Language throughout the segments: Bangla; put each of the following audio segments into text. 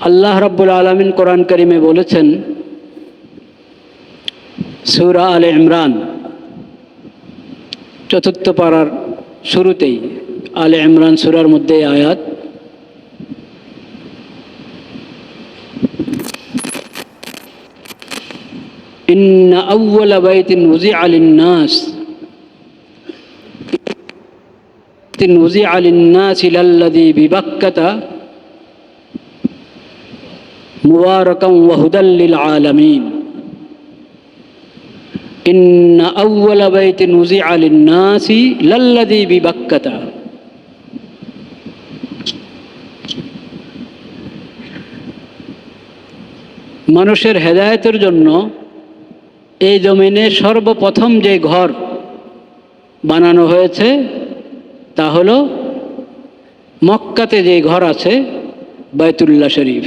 আল্লাহ রাব্বুল আলমিন কোরআন করিমে বলেছেন সুরা আলে ইমরান চতুর্থ পাড়ার শুরুতেই আলে ইমরান সুরার মধ্যে এই আয়াত إن أول بيت وزع للناس وزع للناس للذي ببكة مباركا وهدى للعالمين إن أول بيت وزع للناس للذي ببكة মানুষের হেদায়েতের জন্য এই জমিনে সর্বপ্রথম যে ঘর বানানো হয়েছে তা হলো মক্কাতে যে ঘর আছে বাইতুল্লাহ শরীফ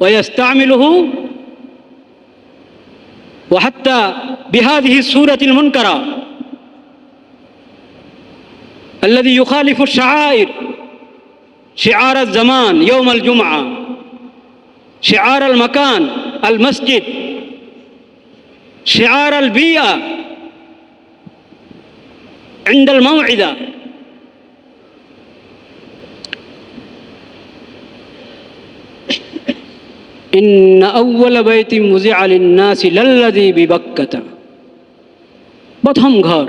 ويستعمله وحتى بهذه الصورة المنكرة الذي يخالف الشعائر شعار الزمان يوم الجمعة شعار المكان المسجد شعار البيئة عند الموعظة إن أول بيت مزع للناس للذي ببكة প্রথম ঘর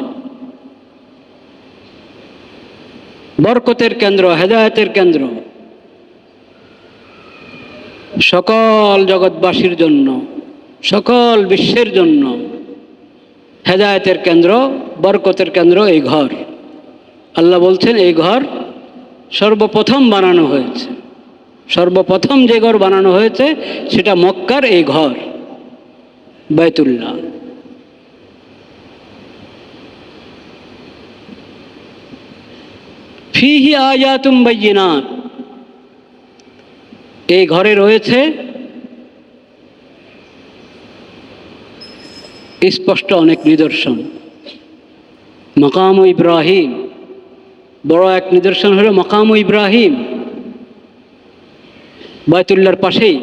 বরকতের কেন্দ্র হেদায়েতের কেন্দ্র সকল জগৎবাসীর জন্য সকল বিশ্বের জন্য হেদায়েতের কেন্দ্র বরকতের কেন্দ্র এই ঘর আল্লাহ বলছেন এই ঘর সর্বপ্রথম বানানো হয়েছে সর্বপ্রথম যে ঘর বানানো হয়েছে, সেটা মক্কার এই ঘর, বাইতুল্লাহ। ফিহি আয়াতুম বাইয়িনাত। এই ঘরে রয়েছে স্পষ্ট অনেক নিদর্শন। মকাম ইব্রাহিম, বড় এক নিদর্শন হলো মকাম ইব্রাহিম। বায়তুল্লার পাশেই।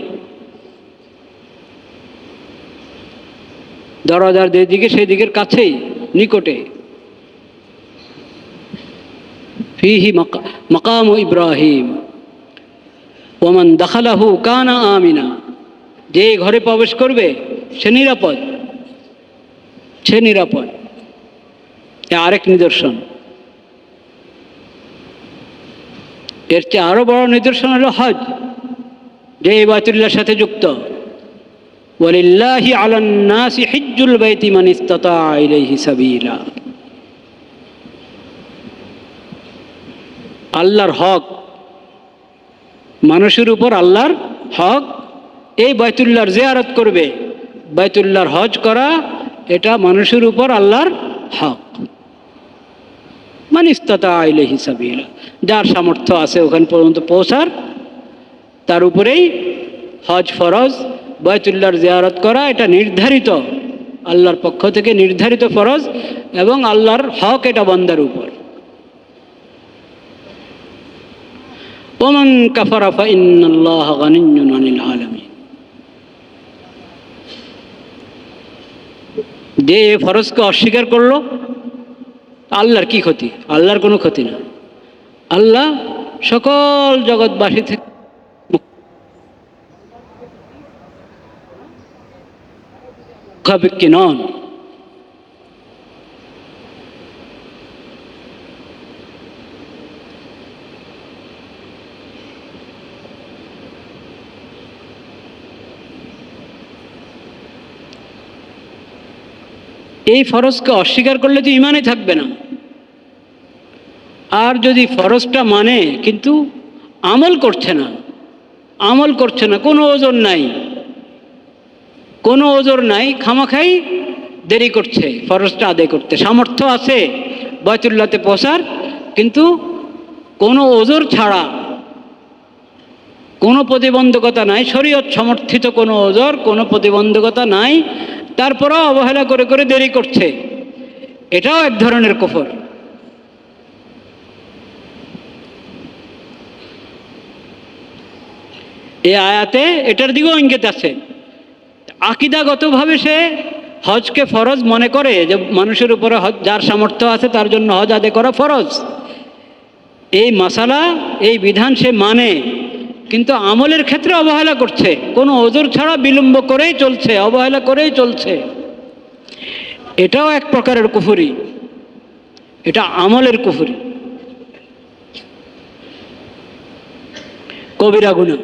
দরজার যেদিকে সেই দিকের কাছেই, নিকটে। মকাম ইব্রাহিম। ওমান দখালাহু কানা আমিনা। যে ঘরে প্রবেশ করবে, সে নিরাপদ। সে নিরাপদ। এ আরেক নিদর্শন। এর চেয়ে আরও বড় নিদর্শন হলো হজ। যে এই বায়তুল্লাহর সাথে যুক্ত। ওয়ালিল্লাহি আলান নাসি হিজ্জুল বাইতি মান ইস্তাতা ইলাইহি সাবিলা। আল্লাহর হক, মানুষের উপর আল্লাহর হক, এই বাইতুল্লাহর জিয়ারত করবে। বাইতুল্লাহর হজ করা, এটা মানুষের উপর আল্লাহর হক। মানে ইস্তাতা আইলে হিসাবিলা যার সামর্থ্য আছে ওখান পর্যন্ত পৌঁছার তার উপরেই হজ ফরজ বয়তুল্লাহর জিয়ারত করা, এটা নির্ধারিত। আল্লাহর পক্ষ থেকে নির্ধারিত ফরজ এবং আল্লাহর হক এটা বন্দার উপর। যে এ ফরজকে অস্বীকার করল, আল্লাহর কি ক্ষতি? আল্লাহর কোনো ক্ষতি না। আল্লাহ সকল জগৎবাসী থেকে মুখাপেক্ষী নন। এই ফরজকে অস্বীকার করলে তো ইমানে থাকবে না। আর যদি ফরজটা মানে কিন্তু আমল করছে না, আমল করছে না, কোনো ওজন নাই। কোনো ওজোর নাই, খামাখাই দেরি করছে, ফরজটা আদায় করতে। সামর্থ্য আছে বয়তুল্লাতে পৌঁছার, কিন্তু কোনো ওজোর ছাড়া কোনো প্রতিবন্ধকতা নাই, শরীয়ত সমর্থিত কোনো ওজোর, কোনো প্রতিবন্ধকতা নাই, তারপরেও অবহেলা করে করে দেরি করছে। এটাও এক ধরনের কুফর। এই আয়াতে এটার দিকেও ইঙ্গিত আছে। আকিদাগতভাবে সে হজকে ফরজ মনে করে যে মানুষের উপরে হজ যার সামর্থ্য আছে তার জন্য হজ আদায় করা ফরজ। এই মশালা এই বিধান সে মানে কিন্তু আমলের ক্ষেত্রে অবহেলা করছে। কোনো ওজোর ছাড়া বিলম্ব করেই চলছে, অবহেলা করেই চলছে। এটাও এক প্রকারের কুফুরি। এটা আমলের কুফুরি। কবিরা গুণা।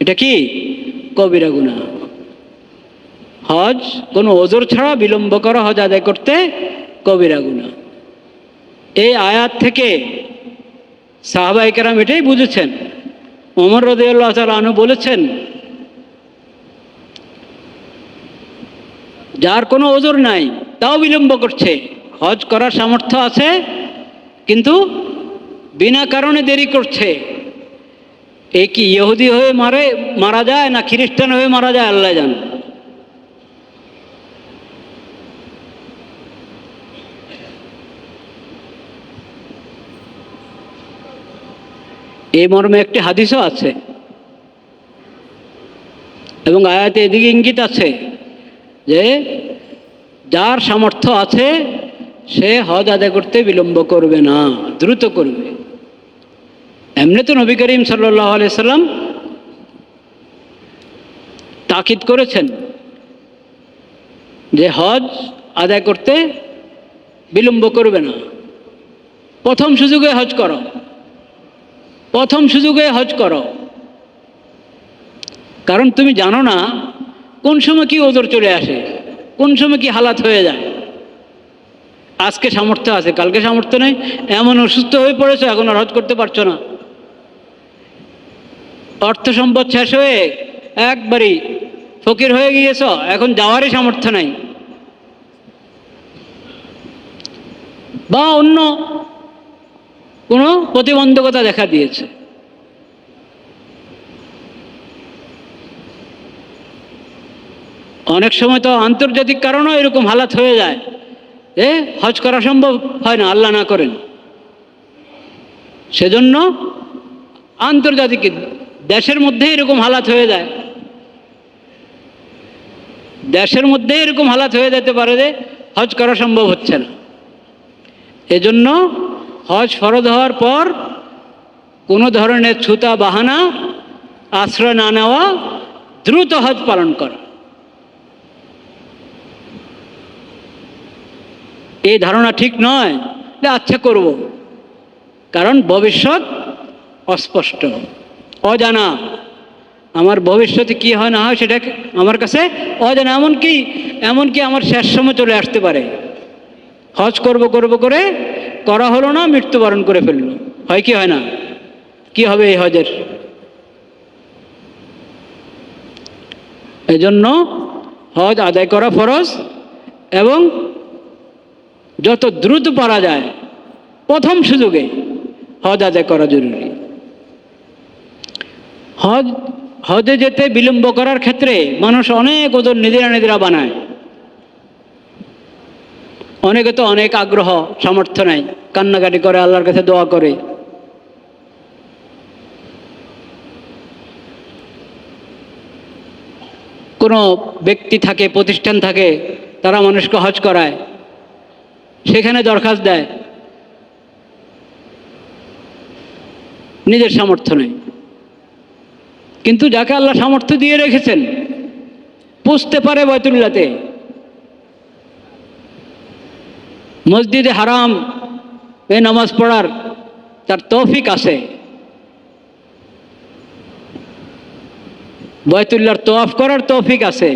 এটা কি? কবিরা গুণা। হজ, কোনো ওজোর ছাড়া বিলম্ব করা হজ আদায় করতে কবিরা গুণা এই আয়াত থেকে সাহবাইকেরাম এটাই বুঝেছেন। ওমর রদিয়াল্লাহ আনু বলেছেন, যার কোনো ওজোর নাই, তাও বিলম্ব করছে। হজ করার সামর্থ্য আছে, কিন্তু বিনা কারণে দেরি করছে। এ কি ইহুদি হয়ে মারে, মারা যায় না খ্রিস্টান হয়ে মারা যায়, আল্লাহ জান। এই মর্মে একটি হাদিসও আছে। এবং আয়াতে এদিকে ইঙ্গিত আছে যে, যার সামর্থ্য আছে, সে হজ আদায় করতে বিলম্ব করবে না, দ্রুত করবে। এমনি তো নবী করিম সাল্লাহ সাল্লাম তাকিদ করেছেন যে হজ আদায় করতে বিলম্ব করবে না। প্রথম সুযোগে হজ করো। প্রথম সুযোগে হজ করো। কারণ তুমি জানো না কোন সময় কি ওজোর চলে আসে, কোন সময় কি হালাত হয়ে যায়। আজকে সামর্থ্য আছে, কালকে সামর্থ্য নেই, এমন অসুস্থ হয়ে পড়েছো, এখন আর হজ করতে পারছ না। অর্থ সম্পদ শেষ হয়ে একবারই ফকির হয়ে গিয়েছ, এখন যাওয়ারই সামর্থ্য নাই। বা অন্য কোনো প্রতিবন্ধকতা দেখা দিয়েছে। অনেক সময় তো আন্তর্জাতিক কারণেও এরকম হালাত হয়ে যায় এ হজ করা সম্ভব হয় না, আল্লাহ না করেন। সেজন্য আন্তর্জাতিক দেশের মধ্যে এরকম হালাত হয়ে যায়। দেশের মধ্যে এরকম হালাত হয়ে যেতে পারে যে হজ করা সম্ভব হচ্ছে না। এজন্য হজ ফরজ হওয়ার পর কোনো ধরনের ছুতা, বাহানা, আশ্রয় না নেওয়া, দ্রুত হজ পালন করা। এই ধারণা ঠিক নয় যে আচ্ছা করব, কারণ ভবিষ্যৎ অস্পষ্ট, অজানা। আমার ভবিষ্যতে কি হয় না হয় সেটা আমার কাছে অজানা, এমনকি এমনকি আমার শেষ সময় চলে আসতে পারে। হজ করব করব করে করা হলো না, মৃত্যুবরণ করে ফেলল। হয় কি হয় না? কি হবে এই হজের? এজন্য হজ আদায় করা ফরজ এবং যত দ্রুত পারা যায়, প্রথম সুযোগে হজ আদায় করা জরুরি। হজ, হজে যেতে বিলম্ব করার ক্ষেত্রে মানুষ অনেক ওজন নিজেরা নিজেরা বানায়। অনেকে তো অনেক আগ্রহ, সামর্থ্য নাই। কান্নাকাটি করে, আল্লাহর কাছে দোয়া করে। কোনো ব্যক্তি থাকে, প্রতিষ্ঠান থাকে, তারা মানুষকে হজ করায়, সেখানে দরখাস্ত দেয়। নিজের সামর্থ্য নেই। কিন্তু যাকে আল্লাহ সামর্থ্য দিয়ে রেখেছেন, পুষতে পারে বয়তুল্লাতে মসজিদে হারাম এ নামাজ পড়ার তার তৌফিক আছে। বয়তুল্লার তোয়াফ করার তৌফিক আছে।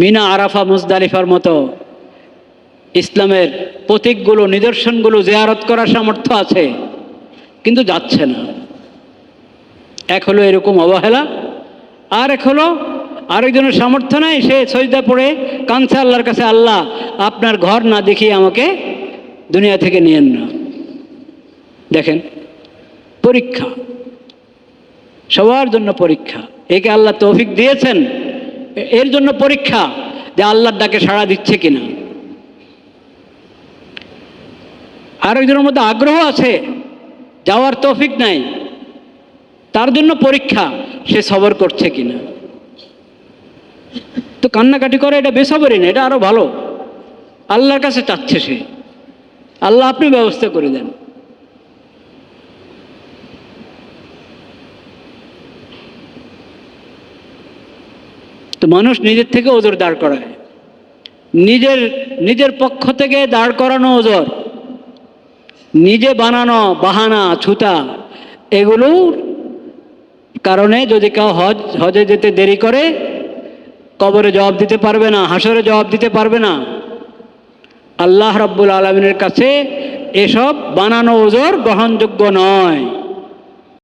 মিনা আরাফা মুজদালিফার মতো ইসলামের প্রতীকগুলো, নিদর্শনগুলো জেয়ারত করার সামর্থ্য আছে, কিন্তু যাচ্ছে না। এক হলো এরকম অবহেলা, আর এক হলো আরেকজনের সামর্থ্য নাই, সে সজদা পড়ে কাঁদছে আল্লাহর কাছে, আল্লাহ, আপনার ঘর না দেখিয়ে আমাকে দুনিয়া থেকে নিয়েন না। দেখেন, পরীক্ষা, সবার জন্য পরীক্ষা। একে আল্লাহ তৌফিক দিয়েছেন, এর জন্য পরীক্ষা যে আল্লাহর ডাকে সাড়া দিচ্ছে কিনা। আরেকজনের মধ্যে আগ্রহ আছে, যাওয়ার তৌফিক নাই, তার জন্য পরীক্ষা, সে সবর করছে কিনা। তো কান্নাকাটি করে, এটা বেসবরই না, এটা আরও ভালো। আল্লাহর কাছে চাচ্ছে সে। আল্লাহ আপনি ব্যবস্থা করে দেন। তো মানুষ নিজের থেকে ওজোর দাঁড় করায়। নিজের নিজের পক্ষ থেকে দাঁড় করানো ওজোর। নিজে বানানো বাহানা, ছুতা, এগুলোর কারণে যদি কেউ হজ, হজে যেতে দেরি করে কবরে জবাব দিতে পারবে না, হাসরে জবাব দিতে পারবে না। আল্লাহ রব্বুল আলমিনের কাছে এসব বানানো ওজোর গ্রহণযোগ্য নয়।